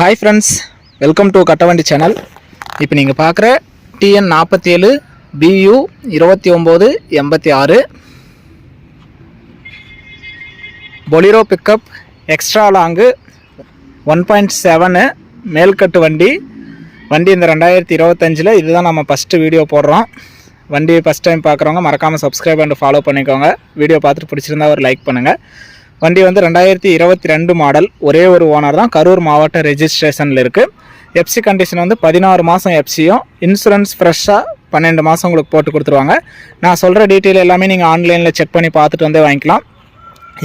Hi friends welcome to Kattavandi channel இப்போ நீங்கள் பார்க்குற டிஎன் நாற்பத்தி ஏழு பியூ இருபத்தி ஒம்பது எண்பத்தி ஆறு Bolero pickup extra long one point seven மேல்கட்டு வண்டி. வண்டி இந்த ரெண்டாயிரத்தி இருபத்தஞ்சில் இதுதான் நம்ம ஃபஸ்ட்டு வீடியோ போடுறோம். வண்டி ஃபஸ்ட் டைம் பார்க்குறவங்க மறக்காமல் சப்ஸ்கிரைப் அண்ட் ஃபாலோ பண்ணிக்கோங்க. வீடியோ பார்த்துட்டு பிடிச்சிருந்தா ஒரு லைக் பண்ணுங்கள் வண்டி வந்து ரெண்டாயிரத்தி இருபத்தி ரெண்டு மாடல் ஒரே ஒரு ஓனர் தான். கரூர் மாவட்ட ரெஜிஸ்ட்ரேஷனில் இருக்குது எஃப்சி கண்டிஷன் வந்து பதினாறு மாதம் எஃப்சியும் இன்சூரன்ஸ் ஃப்ரெஷ்ஷாக பன்னெண்டு மாதம் உங்களுக்கு போட்டு கொடுத்துருவாங்க. நான் சொல்கிற டீட்டெயில் எல்லாமே நீங்கள் ஆன்லைனில் செக் பண்ணி பார்த்துட்டு வந்தே வாங்கிக்கலாம்.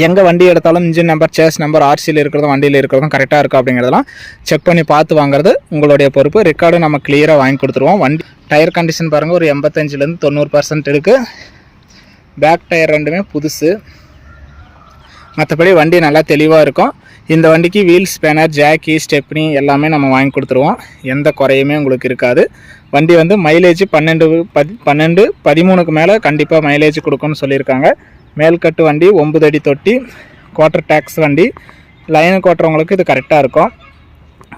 எங்கே வண்டி எடுத்தாலும் இன்ஜின் நம்பர் சேஸ் நம்பர் ஆர்சியில் இருக்கிறதும் வண்டியில் இருக்கிறதும் கரெக்டாக இருக்கும் அப்படிங்கிறதெல்லாம் செக் பண்ணி பார்த்து வாங்குறது உங்களுடைய பொறுப்பு. ரெக்கார்டு நம்ம கிளியராக வாங்கி கொடுத்துருவோம். வண்டி டயர் கண்டிஷன் பாருங்கள் ஒரு எண்பத்தஞ்சிலேருந்து தொண்ணூறு பர்சன்ட் இருக்குது பேக் டயர் ரெண்டுமே புதுசு. மற்றபடி வண்டி நல்லா தெளிவாக இருக்கும். இந்த வண்டிக்கு வீல் ஸ்பேனர் ஜாக்கி ஸ்டெப்னி எல்லாமே நம்ம வாங்கி கொடுத்துருவோம். எந்த குறையுமே உங்களுக்கு இருக்காது. வண்டி வந்து மைலேஜ் பன்னெண்டு பதி பன்னெண்டு பதிமூணுக்கு மேலே கண்டிப்பாக மைலேஜ் கொடுக்கும்னு சொல்லியிருக்காங்க. மேல்கட்டு வண்டி ஒம்பது அடி தொட்டி குவார்ட்டர் டேக்ஸ் வண்டி லைனுக்கு ஓட்டுறவங்களுக்கு இது கரெக்டாக இருக்கும்.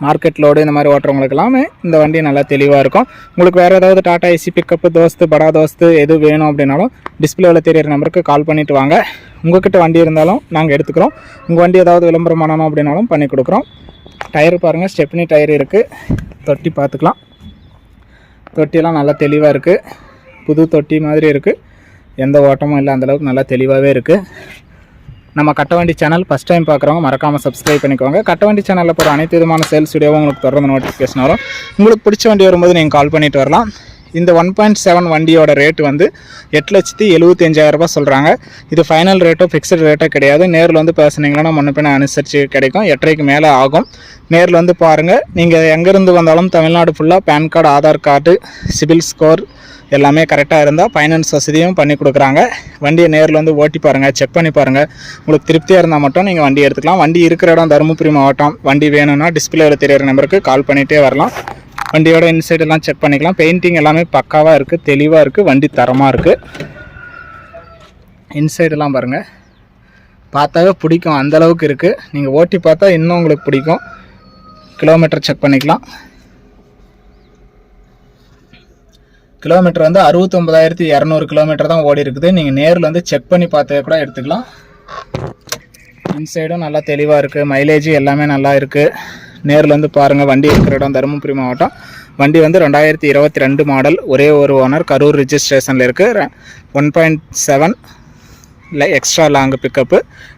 மார்க்கெட் லோடு இந்த மாதிரி ஓட்டுறவங்களுக்கெல்லாமே இந்த வண்டி நல்லா தெளிவாக இருக்கும். உங்களுக்கு வேறு ஏதாவது டாடா ஏசி பிக்கப்பு தோஸ்து படா தோஸ்து எது வேணும் அப்படின்னாலும் டிஸ்பிளேவில் தெரியிற நம்பருக்கு கால் பண்ணிவிட்டு வாங்க. உங்கள்கிட்ட வண்டி இருந்தாலும் நாங்கள் எடுத்துக்கிறோம். உங்கள் வண்டி ஏதாவது விளம்பரம் பண்ணணும் அப்படின்னாலும் பண்ணி கொடுக்குறோம். டயர் பாருங்கள் ஸ்டெப்னி டயர் இருக்குது தொட்டி பார்த்துக்கலாம். தொட்டியெல்லாம் நல்லா தெளிவாக இருக்குது புது தொட்டி மாதிரி இருக்குது எந்த ஓட்டமும் இல்லை அந்தளவுக்கு நல்லா தெளிவாகவே இருக்குது நம்ம கட்டவண்டி சேனல் ஃபஸ்ட் டைம் பார்க்குறவங்க மறக்காமல் சப்ஸ்கிரைப் பண்ணிக்கோங்க. கட்டவண்டி சேனலில் போகிற அனைத்து விதமான சேல்ஸ் வீடியோவும் உங்களுக்கு தொடர்ந்து நோட்டிஃபிகேஷன் வரும். உங்களுக்கு பிடிச்ச வண்டி வரும்போது நீங்கள் கால் பண்ணிட்டு வரலாம். இந்த ஒன் பாயிண்ட் செவன் வண்டியோட ரேட் வந்து எட்டு லட்சத்தி எழுபத்தஞ்சாயிரரூபா சொல்கிறாங்க இது ஃபைனல் ரேட்டோ ஃபிக்ஸட் ரேட்டோ கிடையாது. நேரில் வந்து பேசுனீங்கன்னா முன்ன அனுசரித்து கிடைக்கும். எட்டரைக்கு மேலே ஆகும். நேரில் வந்து பாருங்கள் நீங்கள் எங்கேருந்து வந்தாலும் தமிழ்நாடு ஃபுல்லாக PAN card Aadhaar card CIBIL score எல்லாமே கரெக்டாக இருந்தால் ஃபைனான்ஸ் வசதியும் பண்ணி கொடுக்குறாங்க. வண்டியை நேரில் வந்து ஓட்டி பாருங்கள் செக் பண்ணி பாருங்கள் உங்களுக்கு திருப்தியாக இருந்தால் மட்டும் நீங்கள் வண்டி எடுத்துக்கலாம். வண்டி இருக்கிற இடம் தருமபுரி மாவட்டம். வண்டி வேணும்னா டிஸ்பிளேயில் தெரியிற நம்பருக்கு கால் பண்ணிகிட்டே வரலாம். வண்டியோட இன்சைடெல்லாம் செக் பண்ணிக்கலாம். பெயிண்டிங் எல்லாமே பக்காவாக இருக்குது தெளிவாக இருக்குது வண்டி தரமாக இருக்குது இன்சைடெல்லாம் பாருங்கள் பார்த்தாவே பிடிக்கும். அந்தளவுக்கு இருக்குது நீங்கள் ஓட்டி பார்த்தா இன்னும் உங்களுக்கு பிடிக்கும். கிலோமீட்டர் செக் பண்ணிக்கலாம். கிலோமீட்டர் வந்து அறுபத்தொம்பதாயிரத்தி இரநூறு கிலோமீட்டர் தான் ஓடி இருக்குது. நீங்கள் நேரில் வந்து செக் பண்ணி பார்த்தே கூட எடுத்துக்கலாம். இன்சைடும் நல்லா தெளிவாக இருக்குது மைலேஜ் எல்லாமே நல்லா இருக்குது நேரில் வந்து பாருங்கள் வண்டி இருக்கிற இடம் தருமபுரி மாவட்டம். வண்டி வந்து ரெண்டாயிரத்தி இருபத்தி ரெண்டு மாடல் ஒரே ஒரு ஓனர் கரூர் ரிஜிஸ்ட்ரேஷனில் இருக்குது ஒன் பாயிண்ட் செவன் இல்லை எக்ஸ்ட்ரா லாங் பிக்கப்பு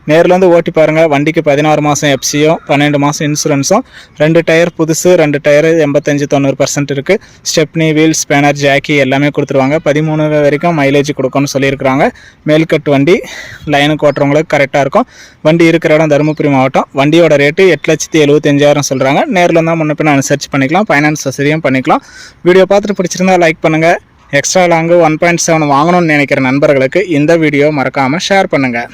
நேரில் வந்து ஓட்டி பாருங்கள் வண்டிக்கு பதினாறு மாதம் எஃப்சியும் பன்னெண்டு மாதம் இன்சூரன்ஸும் ரெண்டு டயர் புதுசு ரெண்டு டயர் எண்பத்தஞ்சு தொண்ணூறு பர்சன்ட் இருக்குது ஸ்டெப்னி வீல் ஸ்பேனர் ஜாக்கி எல்லாமே கொடுத்துருவாங்க. பதிமூணு வரைக்கும் மைலேஜ் கொடுக்கணும்னு சொல்லியிருக்கிறாங்க. மேல்கட்டு வண்டி லைனுக்கு ஓட்டுறவங்களுக்கு கரெக்டாக இருக்கும். வண்டி இருக்கிற இடம் தருமபுரி மாவட்டம். வண்டியோட ரேட்டு எட்டு லட்சத்தி எழுபத்தஞ்சாயிரம் சொல்கிறாங்க நேரில் தான் முன்ன பின்ன அனுசரிச்சு பண்ணிக்கலாம். ஃபைனான்ஸ் வசதியும் பண்ணிக்கலாம். வீடியோ பார்த்துட்டு பிடிச்சிருந்தா லைக் பண்ணுங்கள் extra long one point seven வாங்கணும்னு நினைக்கிற நண்பர்களுக்கு இந்த வீடியோ மறக்காமல் ஷேர் பண்ணுங்கள்